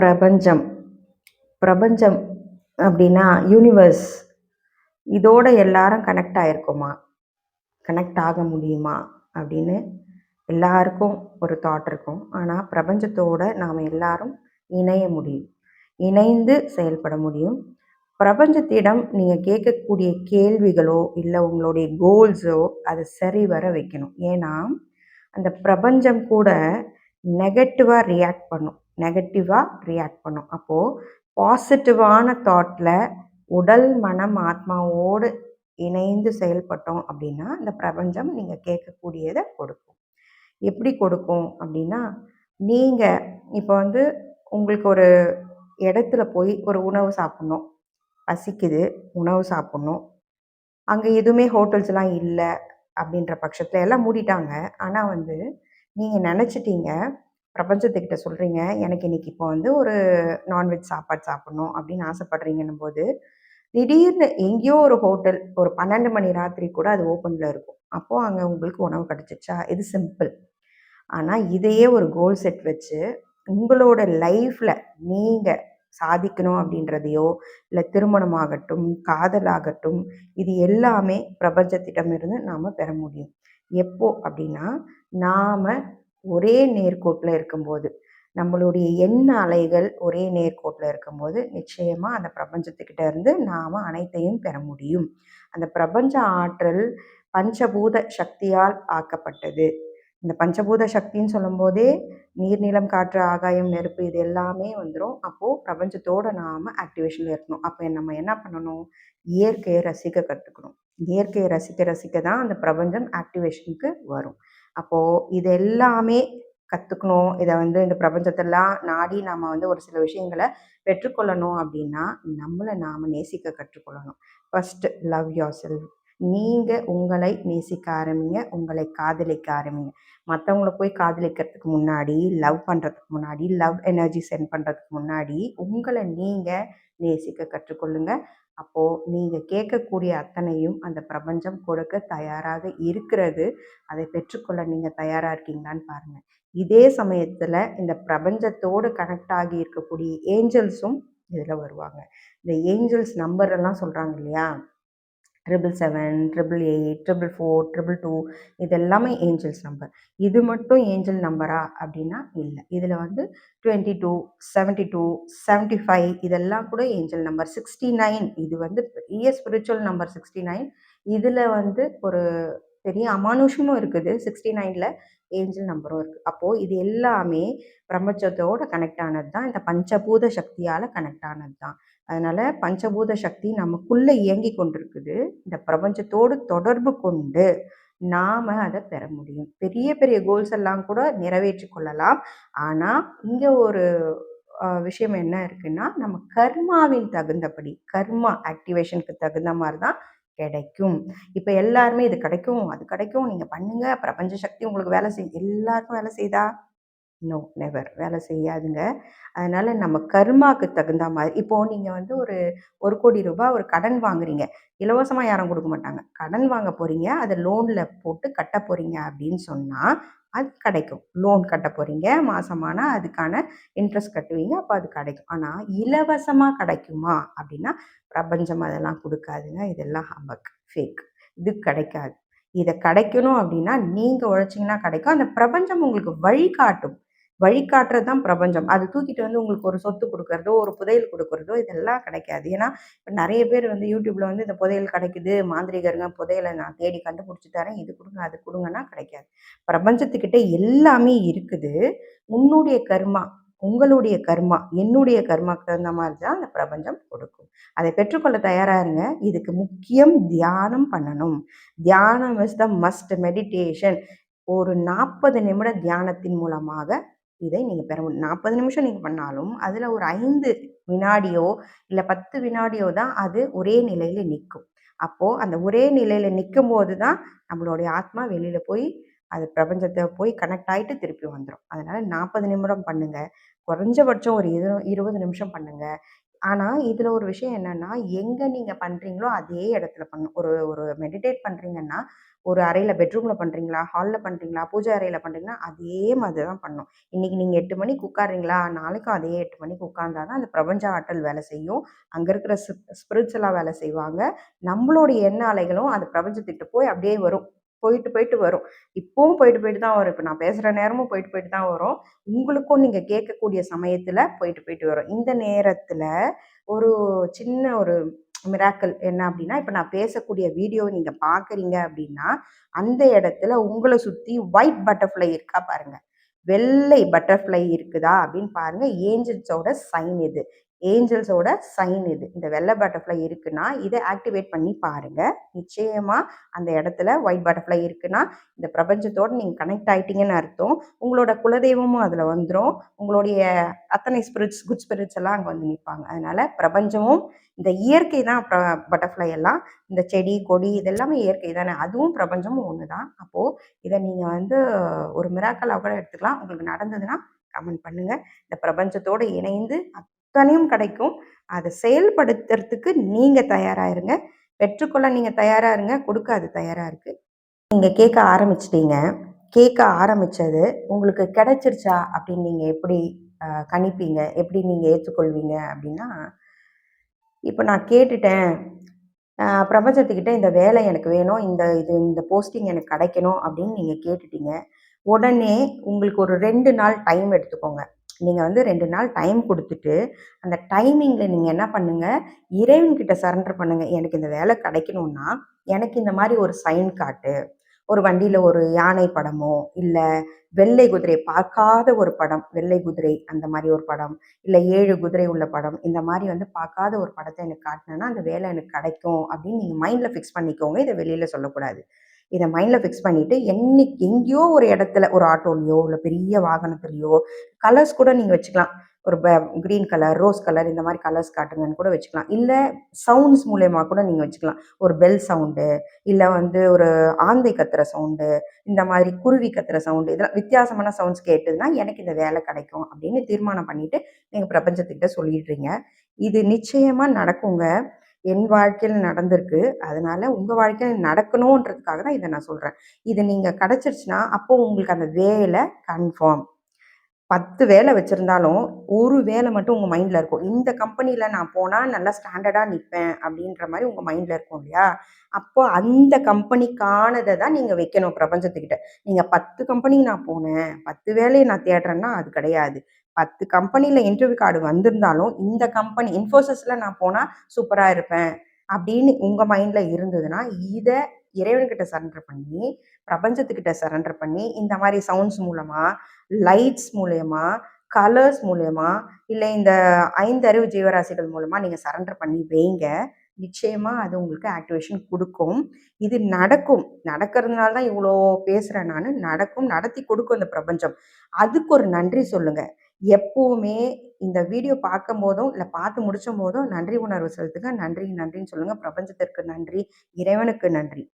பிரபஞ்சம். பிரபஞ்சம் அப்படின்னா யூனிவர்ஸ் இதோட எல்லாரும் கனெக்ட் ஆகிருக்குமா கனெக்ட் ஆக முடியுமா? அப்படின்னு எல்லாருக்கும் ஒரு தாட் இருக்கும். ஆனால் பிரபஞ்சத்தோடு நாம் எல்லாரும் இணைய முடியும். இணைந்து செயல்பட முடியும். பிரபஞ்சத்திடம் நீங்கள் கேட்கக்கூடிய கேள்விகளோ இல்லை உங்களுடைய கோல்ஸோ அதை சரி வர வைக்கணும். ஏன்னா அந்த பிரபஞ்சம் கூட நெகட்டிவாக ரியாக்ட் பண்ணும். நெகட்டிவாக ரியாக்ட் பண்ணும். அப்போது பாசிட்டிவான தாட்டில் உடல் மனம் ஆத்மாவோடு இணைந்து செயல்பட்டோம் அப்படின்னா இந்த பிரபஞ்சம் நீங்கள் கேட்கக்கூடியதை கொடுக்கும். எப்படி கொடுக்கும் அப்படின்னா நீங்கள் இப்போ வந்து உங்களுக்கு ஒரு இடத்துல போய் ஒரு உணவு சாப்பிட்ணும். பசிக்குது உணவு சாப்பிட்ணும். அங்கே எதுவுமே ஹோட்டல்ஸ்லாம் இல்லை அப்படின்ற பட்சத்தில் எல்லாம் மூடிட்டாங்க. ஆனால் வந்து நீங்கள் நினச்சிட்டீங்க பிரபஞ்சத்துக்கிட்ட சொல்கிறீங்க எனக்கு இன்றைக்கி இப்போ வந்து ஒரு நான்வெஜ் சாப்பாடு சாப்பிட்ணும் அப்படின்னு ஆசைப்பட்றீங்கன்னும் போது திடீர்னு எங்கேயோ ஒரு ஹோட்டல் ஒரு பன்னெண்டு மணி ராத்திரி கூட அது ஓப்பனில் இருக்கும். அப்போது அங்கே உங்களுக்கு உணவு கிடச்சிச்சா இது சிம்பிள் ஆனால் இதையே ஒரு கோல் செட் வச்சு உங்களோட லைஃப்பில் நீங்கள் சாதிக்கணும் அப்படின்றதையோ இல்லை திருமணமாகட்டும் காதலாகட்டும் இது எல்லாமே பிரபஞ்சத்திடமிருந்து நாம் பெற முடியும். எப்போ அப்படின்னா நாம் ஒரே நேர்கோட்டில் இருக்கும்போது நம்மளுடைய எண்ண அலைகள் ஒரே நேர்கோட்டில் இருக்கும்போது நிச்சயமாக அந்த பிரபஞ்சத்துக்கிட்ட இருந்து நாம் அனைத்தையும் பெற முடியும். அந்த பிரபஞ்ச ஆற்றல் பஞ்சபூத சக்தியால் ஆக்கப்பட்டது. இந்த பஞ்சபூத சக்தின்னு சொல்லும்போதே நீர் நிலம் காற்று ஆகாயம் நெருப்பு இது எல்லாமே வந்துடும் அப்போது பிரபஞ்சத்தோடு நாம் ஆக்டிவேஷனில் இருக்கணும். அப்போ நம்ம என்ன பண்ணணும்? இயற்கையை ரசிக்க கற்றுக்கணும் இயற்கையை ரசிக்க ரசிக்க தான் அந்த பிரபஞ்சம் ஆக்டிவேஷனுக்கு வரும். அப்போது இது எல்லாமே கற்றுக்கணும் இதை வந்து இந்த பிரபஞ்சத்தெல்லாம் நாடி நாம் வந்து ஒரு சில விஷயங்களை பெற்றுக்கொள்ளணும் அப்படின்னா நம்மளை நாம் நேசிக்க கற்றுக்கொள்ளணும். ஃபஸ்ட்டு லவ் யோர் செல்ஃப் நீங்கள் உங்களை நேசிக்க ஆரம்பிங்க உங்களை காதலிக்க ஆரம்பிங்க. மற்றவங்கள போய் காதலிக்கிறதுக்கு முன்னாடி லவ் பண்ணுறதுக்கு முன்னாடி லவ் எனர்ஜி சென்ட் பண்ணுறதுக்கு முன்னாடி உங்களை நீங்கள் நேசிக்க கற்றுக்கொள்ளுங்க. அப்போது நீங்கள் கேட்கக்கூடிய அத்தனையும் அந்த பிரபஞ்சம் கொடுக்க தயாராக இருக்கிறது. அதை பெற்றுக்கொள்ள நீங்கள் தயாராக இருக்கீங்களான்னு பாருங்கள் இதே சமயத்தில் இந்த பிரபஞ்சத்தோடு கனெக்ட் ஆகி இருக்கக்கூடிய ஏஞ்சல்ஸும் இதில் வருவாங்க. இந்த ஏஞ்சல்ஸ் நம்பர் எல்லாம் சொல்கிறாங்க இல்லையா? Triple seven triple eight triple four triple two இது எல்லாமே ஏஞ்சல்ஸ் நம்பர் இது மட்டும் ஏஞ்சல் நம்பரா அப்படின்னா இல்லை. இதில் வந்து twenty two seventy two seventy five இதெல்லாம் கூட ஏஞ்சல் நம்பர் சிக்ஸ்டி நைன் இது வந்து பெரிய ஸ்பிரிச்சுவல் நம்பர் சிக்ஸ்டி நைன் இதில் வந்து ஒரு பெரிய அமானுஷமும் இருக்குது. சிக்ஸ்டி நைனில் ஏஞ்சல் நம்பரும் இருக்குது அப்போது இது எல்லாமே பிரபஞ்சத்தோடு கனெக்ட் ஆனது தான் இந்த பஞ்சபூத சக்தியால் கனெக்ட் ஆனது தான் அதனால் பஞ்சபூத சக்தி நமக்குள்ளே இயங்கி கொண்டிருக்குது. இந்த பிரபஞ்சத்தோடு தொடர்பு கொண்டு நாம் அதை பெற முடியும். பெரிய பெரிய கோல்ஸ் எல்லாம் கூட நிறைவேற்றி கொள்ளலாம். ஆனால் இங்கே ஒரு விஷயம் என்ன இருக்குன்னா நம்ம கர்மாவின் தகுந்தபடி கர்மா ஆக்டிவேஷனுக்கு தகுந்த மாதிரி தான் கிடைக்கும். இப்போ எல்லாருமே இது கிடைக்கும் அது கிடைக்கும். நீங்கள் பண்ணுங்கள் பிரபஞ்ச சக்தி உங்களுக்கு வேலை செய் எல்லாருக்கும் வேலை செய்தா நோ நெவர் வேலை செய்யாதுங்க. அதனால் நம்ம கர்மாவுக்கு தகுந்த மாதிரி இப்போது நீங்கள் வந்து ஒரு ஒரு கோடி ரூபாய் ஒரு கடன் வாங்குறீங்க. இலவசமாக யாரும் கொடுக்க மாட்டாங்க. கடன் வாங்க போகிறீங்க அதை லோனில் போட்டு கட்ட போகிறீங்க அப்படின்னு சொன்னால் அது கிடைக்கும். லோன் கட்ட போகிறீங்க மாதமானால் அதுக்கான இன்ட்ரெஸ்ட் கட்டுவீங்க. அப்போ அது கிடைக்கும். ஆனால் இலவசமாக கிடைக்குமா அப்படின்னா பிரபஞ்சம் அதெல்லாம் கொடுக்காதுங்க. இதெல்லாம் ஹம்பக் ஃபேக் இது கிடைக்காது. இதை கிடைக்கணும் அப்படின்னா நீங்கள் உழைச்சிங்கன்னா கிடைக்கும். அந்த பிரபஞ்சம் உங்களுக்கு வழிகாட்டும் வழிகாட்டுறது தான் பிரபஞ்சம். அது தூக்கிட்டு வந்து உங்களுக்கு ஒரு சொத்து கொடுக்குறதோ ஒரு புதையல் கொடுக்குறதோ இதெல்லாம் கிடைக்காது. ஏன்னா இப்போ நிறைய பேர் வந்து யூடியூப்பில் வந்து இந்த புதையல் கிடைக்குது மாந்திரிகருங்க புதையலை நான் தேடி கண்டுபிடிச்சி தரேன் இது கொடுங்க அது கொடுங்கன்னா கிடைக்காது. பிரபஞ்சத்துக்கிட்ட எல்லாமே இருக்குது. உன்னுடைய கர்மா உங்களுடைய கர்மா என்னுடைய கர்மாக்கு தகுந்த மாதிரி தான் அந்த பிரபஞ்சம் கொடுக்கும். அதை பெற்றுக்கொள்ள தயாராக இருங்க. இதுக்கு முக்கியம் தியானம் பண்ணணும். தியானம் இஸ் த மஸ்ட் மெடிடேஷன் ஒரு நாற்பது நிமிட தியானத்தின் மூலமாக இதை நீங்கள் பெற முடியும். நாற்பது நிமிஷம் நீங்கள் பண்ணாலும் அதில் ஒரு ஐந்து வினாடியோ இல்லை பத்து வினாடியோ தான் அது ஒரே நிலையில் நிற்கும் அப்போது அந்த ஒரே நிலையில் நிற்கும் போது தான் நம்மளுடைய ஆத்மா வெளியில் போய் அது பிரபஞ்சத்தை போய் கனெக்ட் ஆகிட்டு திருப்பி வந்துடும் அதனால் நாற்பது நிமிடம் பண்ணுங்கள் குறைஞ்சபட்சம் ஒரு இரு இருபது நிமிஷம் பண்ணுங்கள் ஆனால் இதில் ஒரு விஷயம் என்னென்னா எங்கே நீங்கள் பண்ணுறீங்களோ அதே இடத்துல பண்ணணும். ஒரு ஒரு மெடிடேட் பண்ணுறீங்கன்னா ஒரு அறையில் பெட்ரூமில் பண்ணுறீங்களா ஹாலில் பண்ணுறீங்களா பூஜை அறையில் பண்ணுறீங்கன்னா அதே மாதிரி தான் பண்ணணும். இன்னைக்கு நீங்கள் எட்டு மணிக்கு உட்காருறீங்களா நாளைக்கும் அதே எட்டு மணிக்கு உட்கார்ந்தா தான் அந்த பிரபஞ்ச ஆற்றல் வேலை செய்யும். அங்கே இருக்கிற ஸ்ப் எல்லாம் வேலை செய்வாங்க. நம்மளுடைய எண்ண அலைகளும் அந்த பிரபஞ்சத்துக்கிட்ட போய் அப்படியே வரும். போயிட்டு, போயிட்டு வரும். இப்போவும் போயிட்டு, போயிட்டு தான் வரும். இப்போ நான் பேசுகிற நேரமும் போயிட்டு, போயிட்டு தான் வரும். உங்களுக்கும் நீங்கள் கேட்கக்கூடிய சமயத்தில் போயிட்டு, போயிட்டு வரும். இந்த நேரத்தில் ஒரு சின்ன ஒரு மிராக்கள் என்ன அப்படின்னா, இப்போ நான் பேசக்கூடிய வீடியோவை நீங்கள் பார்க்குறீங்க அப்படின்னா, அந்த இடத்துல உங்களை சுற்றி ஒயிட் பட்டர்ஃப்ளை இருக்கா பாருங்கள் வெள்ளை பட்டர்ஃப்ளை இருக்குதா அப்படின்னு பாருங்கள் ஏஞ்சல்ஸோட சைன் இது. ஏஞ்சல்ஸோட சைன் இது. இந்த வெள்ளை பட்டர்ஃப்ளை இருக்குன்னா, இதை ஆக்டிவேட் பண்ணி பாருங்க. நிச்சயமாக அந்த இடத்துல ஒயிட் பட்டர்ஃப்ளை இருக்குன்னா, இந்த பிரபஞ்சத்தோட நீங்கள் கனெக்ட் ஆகிட்டீங்கன்னு அர்த்தம். உங்களோட குலதெய்வமும் அதில் வந்துரும். உங்களுடைய அத்தனை ஸ்பிரிட்ஸ், குட் ஸ்பிரிட்ஸ் எல்லாம் அங்கே வந்து நிற்பாங்க அதனால் பிரபஞ்சமும் இந்த இயற்கை தான் பட்டர்ஃப்ளை எல்லாம். இந்த செடி, கொடி இதெல்லாமே இயற்கை தானே. அதுவும் பிரபஞ்சமும் ஒன்று தான். அப்போது இதை நீங்கள் வந்து ஒரு மிராக்கலாக கூட எடுத்துக்கலாம். உங்களுக்கு நடந்ததுன்னா கமெண்ட் பண்ணுங்கள் இந்த பிரபஞ்சத்தோடு இணைந்து அத்தனையும் கிடைக்கும். அதை செயல்படுத்துறதுக்கு நீங்கள் தயாராக இருங்க. பெற்றுக்கொள்ள நீங்கள் தயாராக இருங்க. கொடுக்க அது தயாராக இருக்குது நீங்கள் கேட்க ஆரம்பிச்சிட்டீங்க கேட்க ஆரம்பித்தது உங்களுக்கு கிடைச்சிருச்சா அப்படின்னு நீங்கள் எப்படி கணிப்பீங்க? எப்படி நீங்கள் ஏற்றுக்கொள்வீங்க அப்படின்னா, இப்போ நான் கேட்டுட்டேன். பிரபஞ்சத்துக்கிட்ட இந்த வேலை எனக்கு வேணும். இந்த இது இந்த போஸ்டிங் எனக்கு கிடைக்கணும் அப்படின்னு நீங்கள் கேட்டுட்டீங்க. உடனே உங்களுக்கு ஒரு ரெண்டு நாள் டைம் எடுத்துக்கோங்க. நீங்கள் வந்து ரெண்டு நாள் டைம் கொடுத்துட்டு அந்த டைமிங்கில் நீங்கள் என்ன பண்ணுங்கள் இறைவன்கிட்ட சரண்டர் பண்ணுங்கள் எனக்கு இந்த வேலை கிடைக்கணும்னா, எனக்கு இந்த மாதிரி ஒரு சைன் காட்டு. ஒரு வண்டியில் ஒரு யானை படமோ, இல்லை வெள்ளை குதிரை பார்க்காத ஒரு படம். வெள்ளை குதிரை அந்த மாதிரி ஒரு படம். இல்லை ஏழு குதிரை உள்ள படம். இந்த மாதிரி வந்து பார்க்காத ஒரு படத்தை எனக்கு காட்டினேன்னா அந்த வேலை எனக்கு கிடைக்கும் அப்படின்னு நீங்கள் மைண்டில் ஃபிக்ஸ் பண்ணிக்கோங்க. இதை வெளியில் சொல்லக்கூடாது. இதை மைண்டில் ஃபிக்ஸ் பண்ணிவிட்டு என்னைக்கு எங்கேயோ ஒரு இடத்துல ஒரு ஆட்டோலையோ இல்லை பெரிய வாகனத்துலேயோ கலர்ஸ் கூட நீங்கள் வச்சுக்கலாம். ஒரு ப கலர், ரோஸ் கலர் இந்த மாதிரி கலர்ஸ் காட்டுங்கன்னு கூட வச்சுக்கலாம். இல்லை சவுண்ட்ஸ் மூலயமா கூட நீங்கள் வச்சுக்கலாம். ஒரு பெல் சவுண்டு, இல்லை வந்து ஒரு ஆந்தை கத்துற சவுண்டு, இந்த மாதிரி குருவி கத்துற சவுண்டு, இதெல்லாம் வித்தியாசமான சவுண்ட்ஸ் கேட்டதுன்னா, எனக்கு இந்த வேலை கிடைக்கும் அப்படின்னு தீர்மானம் பண்ணிட்டு, நீங்கள் பிரபஞ்சத்துக்கிட்ட சொல்லிடுறீங்க. இது நிச்சயமாக நடக்குங்க. என் வாழ்க்கையில் நடந்திருக்கு. அதனால உங்கள் வாழ்க்கையில் நடக்கணுன்றதுக்காக தான் இதை நான் சொல்கிறேன் இது நீங்கள் கிடச்சிருச்சுன்னா அப்போது உங்களுக்கு அந்த வேலை கன்ஃபார்ம். 10 வேலை வச்சுருந்தாலும் ஒரு வேலை மட்டும் உங்கள் மைண்டில் இருக்கும். இந்த கம்பெனியில் நான் போனால் நல்லா ஸ்டாண்டர்டாக நிற்பேன் அப்படின்ற மாதிரி உங்கள் மைண்டில் இருக்கும் இல்லையா? அப்போ அந்த கம்பெனிக்கானதை தான் நீங்கள் வைக்கணும் பிரபஞ்சத்துக்கிட்ட. நீங்கள் பத்து கம்பெனிக்கு நான் போனேன். பத்து வேலையை நான் தேடுறேன்னா அது கிடையாது. பத்து கம்பெனியில் இன்டர்வியூ கார்டு வந்திருந்தாலும், இந்த கம்பெனி இன்ஃபோசிஸில் நான் போனால் சூப்பராக இருப்பேன். அப்படின்னு உங்கள் மைண்டில் இருந்ததுன்னா, இதை இறைவன்கிட்ட சரண்டர் பண்ணி, பிரபஞ்சத்துக்கிட்ட சரண்டர் பண்ணி, இந்த மாதிரி சவுண்ட்ஸ் மூலமா, லைட்ஸ் மூலயமா கலர்ஸ் மூலயமா இல்லை இந்த ஐந்தறிவு ஜீவராசிகள் மூலமா நீங்க சரண்டர் பண்ணி வைங்க. நிச்சயமா அது உங்களுக்கு ஆக்டிவேஷன் கொடுக்கும் இது நடக்கும். நடக்கிறதுனால தான் இவ்வளோ பேசுறேன் நான் நடக்கும். நடத்தி கொடுக்கும் இந்த பிரபஞ்சம். அதுக்கு ஒரு நன்றி சொல்லுங்க. எப்பவுமே இந்த வீடியோ பார்க்கும் போதும் இல்லை பார்த்து முடிச்சம்போதும் நன்றி உணர்வு செலுத்துங்க. நன்றி, நன்றின்னு சொல்லுங்க. பிரபஞ்சத்திற்கு நன்றி. இறைவனுக்கு நன்றி.